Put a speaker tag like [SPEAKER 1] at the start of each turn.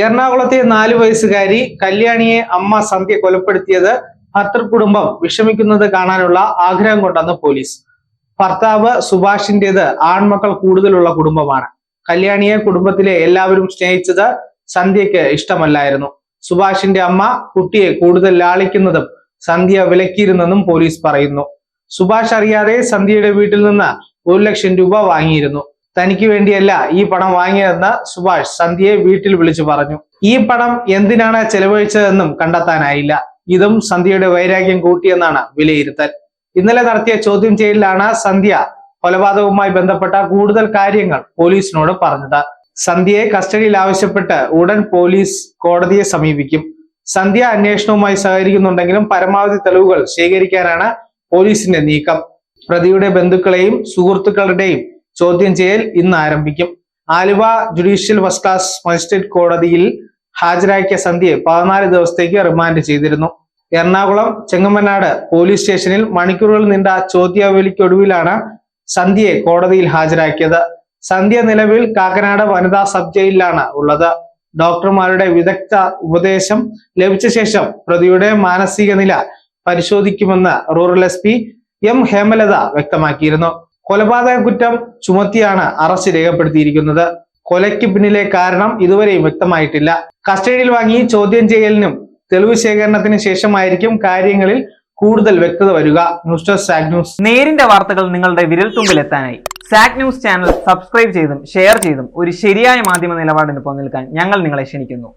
[SPEAKER 1] എറണാകുളത്തെ നാലു വയസ്സുകാരി കല്യാണിയെ അമ്മ സന്ധ്യ കൊലപ്പെടുത്തിയത് ഭർത്തൃകുടുംബം വിഷമിക്കുന്നത് കാണാനുള്ള ആഗ്രഹം കൊണ്ടെന്ന് പോലീസ്. ഭർത്താവ് സുഭാഷിന്റേത് ആൺമക്കൾ കൂടുതലുള്ള കുടുംബമാണ്. കല്യാണിയെ കുടുംബത്തിലെ എല്ലാവരും സ്നേഹിച്ചത് സന്ധ്യയ്ക്ക് ഇഷ്ടമല്ലായിരുന്നു. സുഭാഷിന്റെ അമ്മ കുട്ടിയെ കൂടുതൽ ലാളിക്കുന്നതും സന്ധ്യ വിലക്കിയിരുന്നെന്നും പോലീസ് പറയുന്നു. സുഭാഷ് അറിയാതെ സന്ധ്യയുടെ വീട്ടിൽ നിന്ന് ഒരു ലക്ഷം രൂപ വാങ്ങിയിരുന്നു. തനിക്ക് വേണ്ടിയല്ല ഈ പണം വാങ്ങിയതെന്ന് സുഭാഷ് സന്ധ്യയെ വീട്ടിൽ വിളിച്ചു പറഞ്ഞു. ഈ പണം എന്തിനാണ് ചെലവഴിച്ചതെന്നും കണ്ടെത്താനായില്ല. ഇതും സന്ധ്യയുടെ വൈരാഗ്യം കൂട്ടിയെന്നാണ് വിലയിരുത്തൽ. ഇന്നലെ നടത്തിയ ചോദ്യം ചെയ്യലിലാണ് സന്ധ്യ കൊലപാതകവുമായി ബന്ധപ്പെട്ട കൂടുതൽ കാര്യങ്ങൾ പോലീസിനോട് പറഞ്ഞത്. സന്ധ്യയെ കസ്റ്റഡിയിൽ ആവശ്യപ്പെട്ട് ഉടൻ പോലീസ് കോടതിയെ സമീപിക്കും. സന്ധ്യ അന്വേഷണവുമായി സഹകരിക്കുന്നുണ്ടെങ്കിലും പരമാവധി തെളിവുകൾ ശേഖരിക്കാനാണ് പോലീസിന്റെ നീക്കം. പ്രതിയുടെ ബന്ധുക്കളെയും സുഹൃത്തുക്കളുടെയും ചോദ്യം ചെയ്യൽ ഇന്ന് ആരംഭിക്കും. Aluva judicial first class magistrate കോടതിയിൽ ഹാജരാക്കിയ സന്ധ്യയെ പതിനാല് ദിവസത്തേക്ക് റിമാൻഡ് ചെയ്തിരുന്നു. എറണാകുളം ചെങ്ങമ്മനാട് പോലീസ് സ്റ്റേഷനിൽ മണിക്കൂറുകൾ നീണ്ട ചോദ്യാവലിക്കൊടുവിലാണ് സന്ധ്യയെ കോടതിയിൽ ഹാജരാക്കിയത്. സന്ധ്യ നിലവിൽ കാക്കനാട് വനിതാ സബ് ജയിലിലാണ് ഉള്ളത്. ഡോക്ടർമാരുടെ വിദഗ്ധ ഉപദേശം ലഭിച്ച ശേഷം പ്രതിയുടെ മാനസിക നില പരിശോധിക്കുമെന്ന് റൂറൽ എസ് എം ഹേമലത വ്യക്തമാക്കിയിരുന്നു. കൊലപാതക കുറ്റം ചുമത്തിയാണ് അറസ്റ്റ് രേഖപ്പെടുത്തിയിരിക്കുന്നത്. കൊലയ്ക്ക് പിന്നിലെ കാരണം ഇതുവരെയും വ്യക്തമായിട്ടില്ല. കസ്റ്റഡിയിൽ വാങ്ങി ചോദ്യം ചെയ്യലിനും തെളിവ് ശേഖരണത്തിന് ശേഷമായിരിക്കും കാര്യങ്ങളിൽ കൂടുതൽ വ്യക്തത വരിക. News desk news.
[SPEAKER 2] നേരിന്റെ വാർത്തകൾ നിങ്ങളുടെ വിരൽത്തുമ്പിൽ എത്താനായി സാക് ന്യൂസ് ചാനൽ സബ്സ്ക്രൈബ് ചെയ്തും ഷെയർ ചെയ്തും ഒരു ശരിയായ മാധ്യമ നിലപാടിന് നിൽക്കാൻ ഞങ്ങൾ നിങ്ങളെ ക്ഷണിക്കുന്നു.